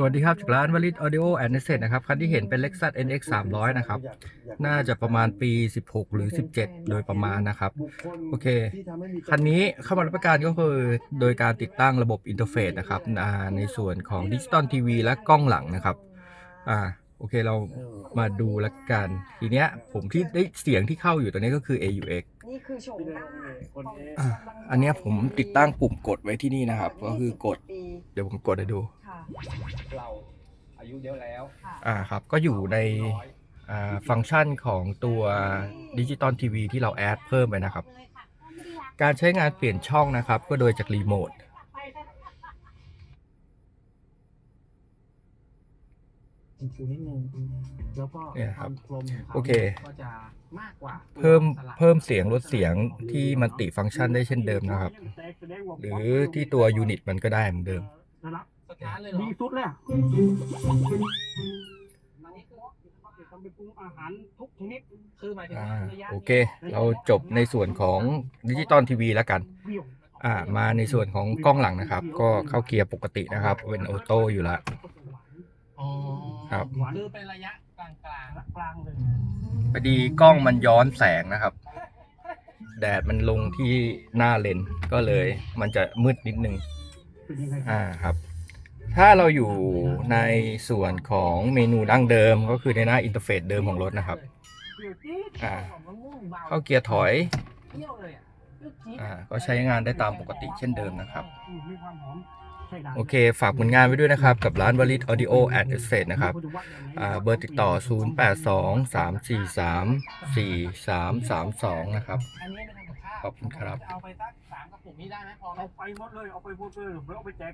สวัสดีครับ จากร้านวลิตออดิโอแอนด์เซนะครับ คันที่เห็นเป็น Lexus NX 300 นะครับ น่าจะประมาณปี 16 หรือ 17 โดยประมาณนะครับ โอเค คันนี้เข้ามารับประกันก็คือโดยการติดตั้งระบบอินเทอร์เฟซนะครับ ในส่วนของดิจิตอลทีวีและกล้องหลังนะครับ อ่าโอเคเรามาดูละกัน ทีเนี้ยผมที่ได้เสียงที่เข้าอยู่ตอนนี้ก็คือ AUX นี่คือโฉมหน้าอันเนี้ยผมติดตั้งปุ่มกดไว้ที่นี่นะครับ ก็คือกด เดี๋ยวผมกดให้ดู เราอายุเยอะแล้วค่ะอ่าครับ ก็อยู่ในร้อยอ่าฟังก์ชันของตัวดิจิตอลทีวีที่เราแอดเพิ่มไปนะครับ การใช้งานเปลี่ยนช่องนะครับ ก็โดยจากรีโมทชูนิดนึงแล้วก็เนี่ยครับวามกลมของขาโอเคก็จะมากกว่า เพิ่มสลับเพิ่มเสียงลดเสียงที่มันติฟังก์ชันได้เช่นเดิมนะครับ หรือที่ตัวยูนิตมันก็ได้เหมือนเดิมนะค รับสตาร์ทเลยเหรอดีสุดเลยอะอันนี้คือทำไปปรุงอาหารทุกชนิดคือหมายถึงอ่าว่าระยะโอเค เราจบในส่วนของดิจิตอลทีวีแล้วกันเปรี้ยวอ่ามาในส่วนของกล้องหลังนะครับ ก็เข้าเกียร์ปกตินะครับ เป็นออโต้อยู่แล้วอ๋อครับหวานคือเป็นระยะกลางกลางเลยพอดีกล้องมันย้อนแสงนะครับ แดดมันลงที่หน้าเลนส์ก็เลย มันจะมืดนิดนึง เป็นยังไงอ่าครับ ถ้าเราอยู่ในส่วนของเมนูดั้งเดิมก็คือในหน้าอินเทอร์เฟซเดิมของรถนะครับเปรี้ยวจี๊ดอ่าๆมะม่วงเบาเข้าเกียร์ถอยเปรี้ยวเลยอะเปรี้ยวจี๊ดอ่าก็ใช้งานได้ตามปกติเช่นเดิมนะครับอืมมีความหอมใช่ได้โอเค ฝากผลงานไว้ด้วยนะครับ กับร้านวลิตออดิโอแอดเอสเซนะครับอ่าเบอร์ติดต่อ 0823434332 นะครับอันนี้ไม่ทำกับข้าวขอบคุณครับจะเอาไปสักสามกระปุกนี้ได้ไหมพอไหมเอาไปหมดเลย เอาไปหมดเลยแล้วเอาไปแจก